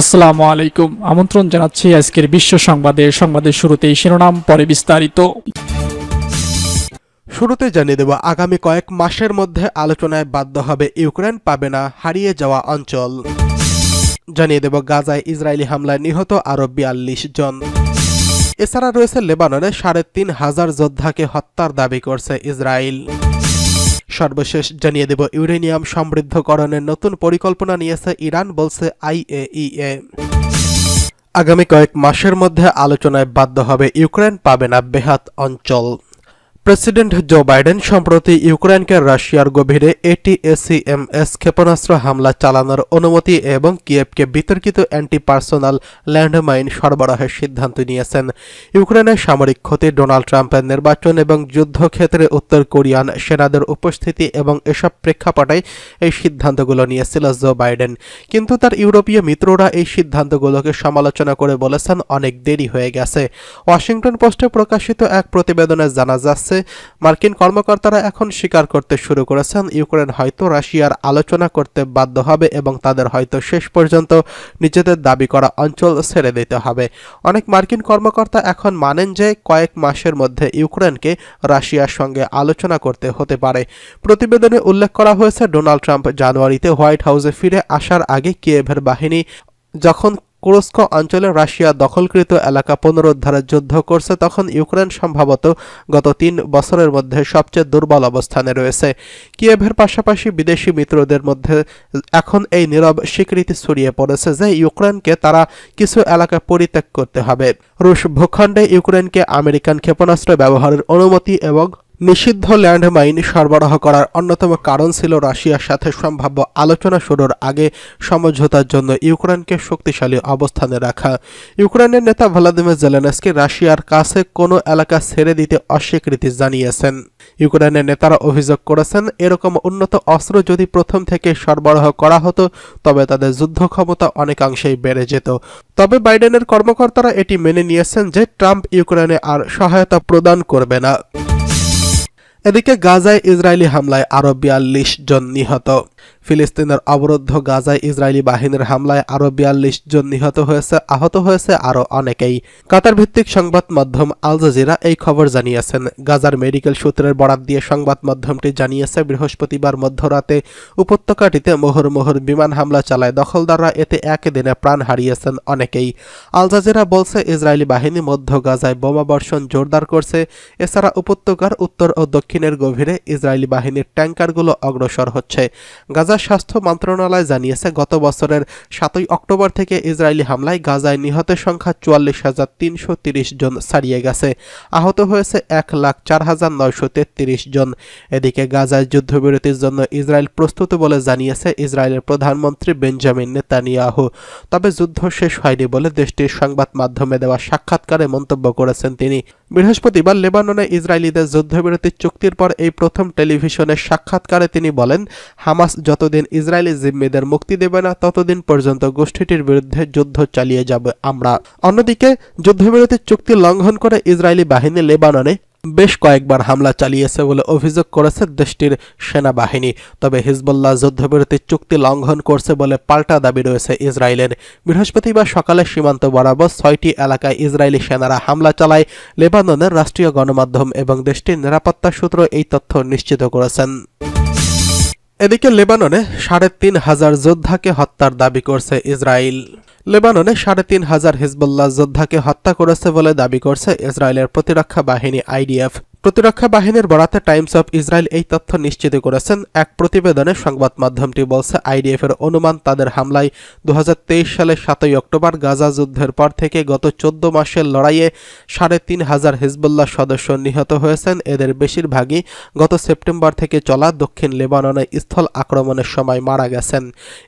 আসসালামু আলাইকুম। আমন্ত্রণ জানাচ্ছি আজকের বিশ্ব সংবাদে। সংবাদের শুরুতেই শিরোনাম, পরে বিস্তারিত। শুরুতে জানিয়ে দেব, আগামী কয়েক মাসের মধ্যে আলোচনায় বাধ্য হবে, ইউক্রেন পাবে না, হারিয়ে যাওয়া অঞ্চল। জানিয়ে দেব, গাজায় ইসরায়েলি হামলায় নিহত আরও বিয়াল্লিশ জন। এছাড়া রয়েছে লেবাননে সাড়ে তিন হাজার যোদ্ধাকে হত্যার দাবি করছে ইসরায়েল। সর্বশেষ জানিয়ে দেব, ইউরেনিয়াম সমৃদ্ধকরণের নতুন পরিকল্পনা নিয়েছে ইরান, বলছে আইএইএ আগামী কয়েক মাসের মধ্যে আলোচনায় বাধ্য হবে ইউক্রেন, পাবে না বেহাত অঞ্চল। প্রেসিডেন্ট জো বাইডেন সম্প্রতি ইউক্রেনকে রাশিয়ার গভীরে এটিএসিএমএস ক্ষেপণাস্ত্র হামলা চালানোর অনুমতি এবং কিয়েভকে বিতর্কিত অ্যান্টি পার্সোনাল ল্যান্ডমাইন সরবরাহের সিদ্ধান্ত নিয়েছেন। ইউক্রেনের সামরিক ক্ষতি, ডোনাল্ড ট্রাম্পের নির্বাচন এবং যুদ্ধক্ষেত্রে উত্তর কোরিয়ান সেনাদের উপস্থিতি এবং এসব প্রেক্ষাপটে এই সিদ্ধান্তগুলো নিয়েছিল জো বাইডেন। কিন্তু তার ইউরোপীয় মিত্ররা এই সিদ্ধান্তগুলোকে সমালোচনা করে বলেছেন, অনেক দেরি হয়ে গেছে। ওয়াশিংটন পোস্টে প্রকাশিত এক প্রতিবেদনে জানা যাচ্ছে মার্কিন কর্মকর্তারা এখন স্বীকার করতে শুরু করেছেন, ইউক্রেন হয়তো রাশিয়ার আলোচনা করতে বাধ্য হবে এবং তাদের হয়তো শেষ পর্যন্ত নিজেদের দাবি করা অঞ্চল ছেড়ে দিতে হবে। অনেক মার্কিন কর্মকর্তা এখন মানেন যে কয়েক মাসের মধ্যে ইউক্রেনকে রাশিয়ার সঙ্গে আলোচনা করতে হতে পারে। প্রতিবেদনে উল্লেখ করা হয়েছে, ডোনাল্ড ট্রাম্প জানুয়ারিতে হোয়াইট হাউসে ফিরে আসার আগে কিয়েভের বাহিনী যখন কুরস্ক অঞ্চলে রাশিয়া দখলকৃত এলাকা পুনরুদ্ধারের যুদ্ধ করছে তখন ইউক্রেন সম্ভবত গত তিন বছরের মধ্যে সবচেয়ে দুর্বল অবস্থানে রয়েছে। কিয়েভের পাশাপাশি বিদেশি মিত্রদের মধ্যে এখন এই নীরব স্বীকৃতি ছড়িয়ে পড়েছে যে ইউক্রেনকে তারা কিছু এলাকা পরিত্যাগ করতে হবে। রুশ ভূখণ্ডে ইউক্রেনকে আমেরিকান ক্ষেপণাস্ত্র ব্যবহারের অনুমতি এবং নিষিদ্ধ ল্যান্ডমাইন সরবরাহ করার অন্যতম কারণ ছিল রাশিয়ার সাথে সম্ভাব্য আলোচনা শুরুর আগে সমঝোতার জন্য ইউক্রেনকে শক্তিশালী অবস্থানে রাখা। ইউক্রেনের নেতা ভ্লাদিমির জেলেনস্কি রাশিয়ার কাছে কোনো এলাকা ছেড়ে দিতে অস্বীকৃতি জানিয়েছেন। ইউক্রেনের নেতারা অভিযোগ করেছেন, এরকম উন্নত অস্ত্র যদি প্রথম থেকে সরবরাহ করা হতো, তবে তাদের যুদ্ধ ক্ষমতা অনেকাংশেই বেড়ে যেত। তবে বাইডেনের কর্মকর্তারা এটি মেনে নিয়েছেন যে ট্রাম্প ইউক্রেনে আর সহায়তা প্রদান করবে না। এদিকে গাজায় ইসরায়েলি হামলায় আরও বিয়াল্লিশ জন নিহত। ফিলিস্তিনের অবরুদ্ধ গাজায় ইসরায়েলি বাহিনীর হামলায় আরও বিয়াল্লিশ জন নিহত হয়েছে, আহত হয়েছে আরও অনেকেই। কাতার ভিত্তিক সংবাদ মাধ্যম আল জাজিরা এই খবর জানিয়েছেন। গাজার মেডিকেল সূত্রের বরাত দিয়ে সংবাদ মাধ্যমটি জানিয়েছে, বৃহস্পতিবার মধ্যরাতে উপত্যকাটিতে মোহর মোহর বিমান হামলা চালায়। দখলদাররা এতে একদিনে প্রাণ হারিয়েছেন অনেকেই। আল জাজিরা বলছে, ইসরায়েলি বাহিনী মধ্য গাজায় বোমাবর্ষণ জোরদার করছে। এছাড়া উপত্যকার উত্তর ও দক্ষিণের গভীরে ইসরায়েলি বাহিনীর ট্যাঙ্কারগুলো অগ্রসর হচ্ছে। গাজার স্বাস্থ্য মন্ত্রণালয় জানিয়েছে, গত বছরের সাতই অক্টোবর থেকে ইসরায়েলি হামলায় গাজায় নিহতের সংখ্যা চুয়াল্লিশ হাজার তিনশো তিরিশ জন ছাড়িয়ে গেছে। আহত হয়েছে এক লাখ চার হাজার নয়শো তেত্রিশ জন। এদিকে গাজায় যুদ্ধবিরতির জন্য ইসরায়েল প্রস্তুত বলে জানিয়েছে ইসরায়েলের প্রধানমন্ত্রী বেঞ্জামিন নেতানিয়াহু। তবে যুদ্ধ শেষ হয়নি বলে দেশটির সংবাদ মাধ্যমে দেওয়া সাক্ষাৎকারে মন্তব্য করেছেন তিনি। বৃহস্পতিবার লেবাননে ইসরায়েলিদের যুদ্ধবিরতির চুক্তির পর এই প্রথম টেলিভিশনের সাক্ষাৎকারে তিনি বলেন, হামাস যতদিন ইসরায়েলি জিম্মিদের মুক্তি দেবে না, ততদিন পর্যন্ত গোষ্ঠীটির বিরুদ্ধে যুদ্ধ চালিয়ে যাবে আমরা। অন্যদিকে যুদ্ধবিরতির চুক্তি লঙ্ঘন করে ইসরায়েলি বাহিনী লেবাননে বেশ কয়েকবার হামলা চালিয়েছে বলে অভিযোগ করেছে দেশটির সেনাবাহিনী। তবে হিজবুল্লাহ যুদ্ধবিরতি চুক্তি লঙ্ঘন করছে বলে পাল্টা দাবি রয়েছে ইসরায়েলের। বৃহস্পতিবার সকালে সীমান্ত বরাবর ছয়টি এলাকায় ইসরায়েলি সেনারা হামলা চালায়। লেবাননের রাষ্ট্রীয় গণমাধ্যম এবং দেশটির নিরাপত্তা সূত্র এই তথ্য নিশ্চিত করেছেন। এদিকে লেবাননে সাড়ে তিন হাজার যোদ্ধাকে হত্যার দাবি করছে ইসরায়েল। লেবাননে সাড়ে তিন হাজার হিজবুল্লাহ যোদ্ধাকে হত্যা করেছে বলে দাবি করছে ইসরায়েলের প্রতিরক্ষা বাহিনী আইডিএফ। প্রতিরক্ষা বাহিনীর বরাতে টাইমস অফ ইসরায়েল এই তথ্য নিশ্চিত করেছেন। এক প্রতিবেদনে সংবাদ মাধ্যমটি বলছে, আইডিএফ এর অনুমান, তাদের হামলায় দু হাজার তেইশ সালের সাতই অক্টোবর গাজা যুদ্ধের পর থেকে গত চোদ্দ মাসের লড়াইয়ে সাড়ে তিন হাজার হিজবুল্লাহ সদস্য নিহত হয়েছেন। এদের বেশিরভাগই গত সেপ্টেম্বর থেকে চলা দক্ষিণ লেবাননে স্থল আক্রমণের সময় মারা গেছেন।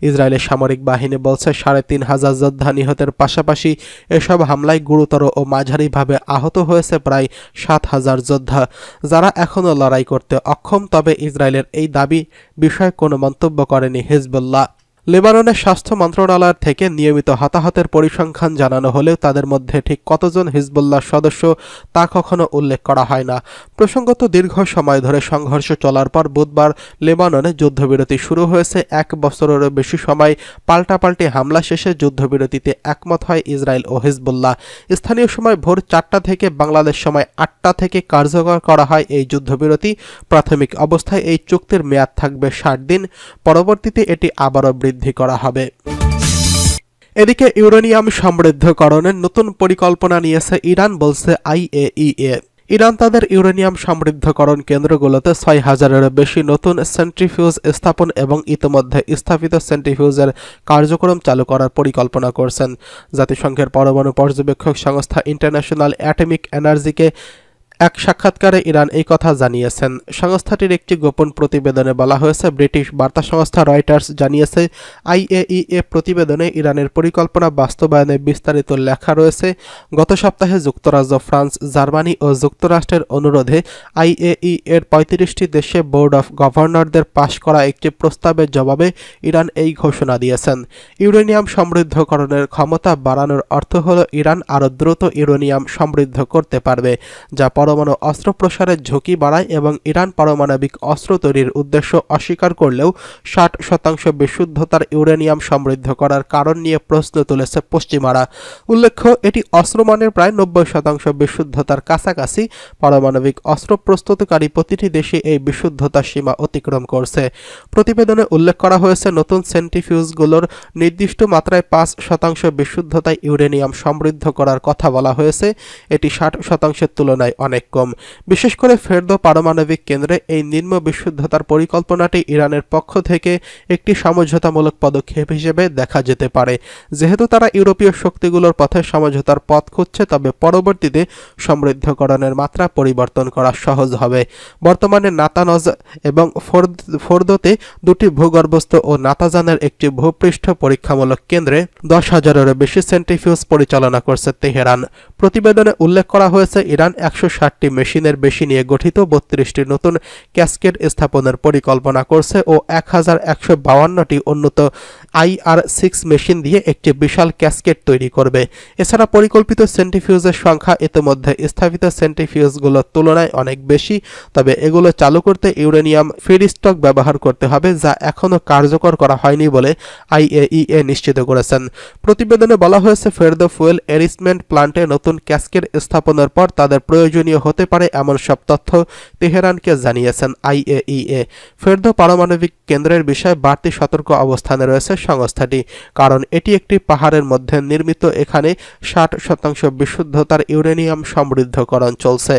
ইসরায়েলের সামরিক বাহিনী বলছে, সাড়ে তিন হাজার যোদ্ধা নিহতের পাশাপাশি এসব হামলায় গুরুতর ও মাঝারিভাবে আহত হয়েছে প্রায় সাত হাজার যোদ্ধা। যারা এখনও লড়াই করতে অক্ষম তবে ইসরায়েলের এই দাবি বিষয়ে কোনো মন্তব্য করেনি হিজবুল্লাহ। লেবাননের স্বাস্থ্য মন্ত্রণালয় থেকে নিয়মিত হতাহতের পরিসংখ্যান জানানো হলেও তাদের মধ্যে ঠিক কতজন হিজবুল্লাহ সদস্য তা কখনো উল্লেখ করা হয় না। প্রসঙ্গত দীর্ঘ সময় ধরে সংঘর্ষ চলার পর বুধবার লেবাননে যুদ্ধবিরতি শুরু হয়েছে। এক বছরেরও বেশি সময় পাল্টাপাল্টি হামলা শেষে যুদ্ধবিরতিতে একমত হয় ইসরায়েল ও হিজবুল্লাহ। স্থানীয় সময় ভোর চারটা থেকে বাংলাদেশ সময় আটটা থেকে কার্যকর করা হয় এই যুদ্ধবিরতি। প্রাথমিক অবস্থায় এই চুক্তির মেয়াদ থাকবে ষাট দিন। পরবর্তীতে এটি আবারও বৃদ্ধি করা হবে। এদিকে ইউরেনিয়াম সমৃদ্ধকরণের নতুন পরিকল্পনা নিয়েছে ইরান, বলছে আইএইএ। ইরান তাদের ইউরেনিয়াম সমৃদ্ধকরণ কেন্দ্রগুলোতে ছয় হাজারেরও বেশি নতুন সেন্ট্রিফিউজ স্থাপন এবং ইতোমধ্যে স্থাপিত সেন্ট্রিফিউজের কার্যক্রম চালু করার পরিকল্পনা করছেন। জাতিসংঘের পরমাণু পর্যবেক্ষক সংস্থা ইন্টারন্যাশনাল অ্যাটমিক এনার্জিকে এক সাক্ষাৎকারে ইরান এই কথা জানিয়েছেন। সংস্থাটির একটি গোপন প্রতিবেদনে বলা হয়েছে, ব্রিটিশ বার্তা সংস্থা রয়টার্স জানিয়েছে, আইএইএ প্রতিবেদনে ইরানের পরিকল্পনা বাস্তবায়নে বিস্তারিত লেখা রয়েছে। গত সপ্তাহে যুক্তরাজ্য, ফ্রান্স, জার্মানি ও যুক্তরাষ্ট্রের অনুরোধে আইএই এর পঁয়ত্রিশটি দেশে বোর্ড অফ গভর্নরদের পাশ করা একটি প্রস্তাবের জবাবে ইরান এই ঘোষণা দিয়েছেন। ইউরেনিয়াম সমৃদ্ধকরণের ক্ষমতা বাড়ানোর অর্থ হল, ইরান আরও দ্রুত ইউরেনিয়াম সমৃদ্ধ করতে পারবে, যা পরমাণু অস্ত্র প্রসারের ঝুঁকি বাড়ায় এবং ইরান পারমাণবিক অস্ত্র তৈরির উদ্দেশ্য অস্বীকার করলেও ষাট শতাংশ বিশুদ্ধতার ইউরেনিয়াম সমৃদ্ধ করার কারণ নিয়ে প্রশ্ন তুলেছে পশ্চিমারা। উল্লেখ্য, এটি অস্ত্রমানের প্রায় নব্বই শতাংশ বিশুদ্ধতার কাছাকাছি। পারমাণবিক অস্ত্র প্রস্তুতকারী প্রতিটি দেশে এই বিশুদ্ধতার সীমা অতিক্রম করছে। প্রতিবেদনে উল্লেখ করা হয়েছে, নতুন সেন্টিফিউজগুলোর নির্দিষ্ট মাত্রায় পাঁচ শতাংশ বিশুদ্ধতায় ইউরেনিয়াম সমৃদ্ধ করার কথা বলা হয়েছে। এটি ষাট শতাংশের তুলনায় অনেক কম। বিশেষ করে ফেরদো পারমাণবিক কেন্দ্রে এই নিম্ন বিশুদ্ধতার পরিকল্পনাটি ইরানের পক্ষ থেকে একটি সমঝোতামূলক পদক্ষেপ হিসেবে দেখা যেতে পারে। যেহেতু তারা ইউরোপীয় শক্তিগুলোর পথে সমঝোতার পথ খুঁজছে, তবে পরবর্তীতে সমৃদ্ধকরণের মাত্রা পরিবর্তন করা সহজ হবে। বর্তমানে নাতানজ এবং ফোর্দ- ফোর্দোতে দুটি ভূগর্ভস্থ ও নাতাজানের একটি ভূপৃষ্ঠ পরীক্ষামূলক কেন্দ্রে দশ হাজারেরও বেশি সেন্ট্রিফিউজ পরিচালনা করছে তেহরান। প্রতিবেদনে উল্লেখ করা হয়েছে, ইরান একশো ষাটটি মেশিনের বেশি নিয়ে গঠিত বত্রিশটি নতুন ক্যাসকেড স্থাপনের পরিকল্পনা করছে ও এক হাজার একশো বাউান্নটি উন্নত আইআর সিক্স মেশিন দিয়ে একটি বিশাল ক্যাসকেড তৈরি করবে। এছাড়া পরিকল্পিত সেন্ট্রিফিউজের সংখ্যা ইতিমধ্যে স্থাপিত সেন্ট্রিফিউজগুলোর তুলনায় অনেক বেশি, তবে এগুলো চালু করতে ইউরেনিয়াম ফিডস্টক ব্যবহার করতে হবে যা এখনও কার্যকর করা হয়নি বলে আইএইএ নিশ্চিত করেছেন। প্রতিবেদনে বলা হয়েছে ফেরদো ফুয়েল এরিসমেন্ট প্লান্টে নতুন ক্যাসকেড স্থাপনের পর তাদের প্রয়োজনীয় হতে পারে এমন সব তথ্য তেহরানকে জানিয়েছেন আইএইএ। ফেরদ পারমাণবিক কেন্দ্রের বিষয়ে বাড়তি সতর্ক অবস্থানে রয়েছে সংস্থাটি, কারণ এটি একটি পাহাড়ের মধ্যে নির্মিত, এখানে ষাট শতাংশ বিশুদ্ধতার ইউরেনিয়াম সমৃদ্ধকরণ চলছে।